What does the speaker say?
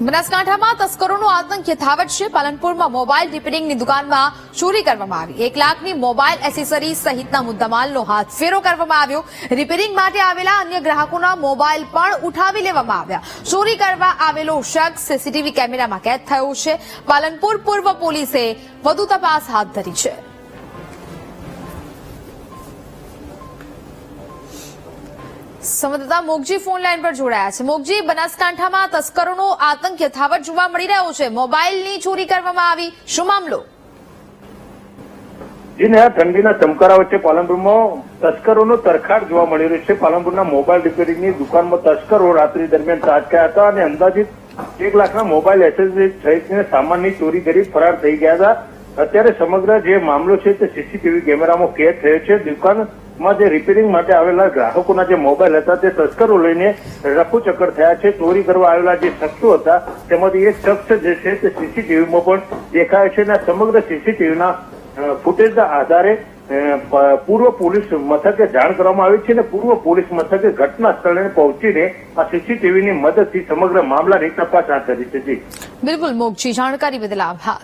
બનાસકાંઠામાં તસ્કરોનો આતંક યથાવત છે. પાલનપુરમાં મોબાઈલ રિપેરિંગની દુકાનમાં ચોરી કરવામાં આવી. એક લાખની મોબાઈલ એસેસરી સહિતના મુદ્દામાલનો હાથફેરો કરવામાં આવ્યો. રિપેરિંગ માટે આવેલા અન્ય ગ્રાહકોના મોબાઈલ પણ ઉઠાવી લેવામાં આવ્યા. ચોરી કરવા આવેલો શખ્સ સીસીટીવી કેમેરામાં કેદ થયો છે. પાલનપુર પૂર્વ પોલીસે વધુ તપાસ હાથ ધરી છે. સંવાદદાતા મોગજી ફોન લાઈન પર જોડાયા છે. મોગજી, બનાસકાંઠામાં તસ્કરોનો આતંક યથાવત જોવા મળી રહ્યો છે. મોબાઈલની ચોરી કરવામાં આવી. શું મામલો? જીને ઠંડીના ચમકારા વચ્ચે પાલનપુરમાં તસ્કરોનો તરખાટ જોવા મળી રહ્યો છે. પાલનપુરના મોબાઈલ રિપેરિંગની દુકાનમાં તસ્કરો રાત્રિ દરમિયાન ત્રાટક્યા હતા અને અંદાજિત એક લાખના મોબાઈલ એસેસરીઝ સહિતની સામાનની ચોરી કરી ફરાર થઈ ગયા હતા. અત્યારે સમગ્ર જે મામલો છે તે સીસીટીવી કેમેરામાં કેદ થયો છે. દુકાનમાં જે રિપેરિંગ માટે આવેલા ગ્રાહકોના જે મોબાઈલ હતા, તે તસ્કરો લઈને રફુચક્કર થયા છે. ચોરી કરવા આવેલા જે શખ્સો હતા, તેમાંથી એક શખ્સ જે છે, તે સીસીટીવીમાં પણ દેખાય છે અને સમગ્ર સીસીટીવીના ફૂટેજના આધારે પૂર્વ પોલીસ મથકે જાણ કરવામાં આવી છે અને પૂર્વ પોલીસ મથકે ઘટના સ્થળે પહોંચીને આ સીસીટીવીની મદદથી સમગ્ર મામલાની તપાસ હાથ ધરી છે. બિલકુલ મોગજી જાણકારી બદલ આભાર.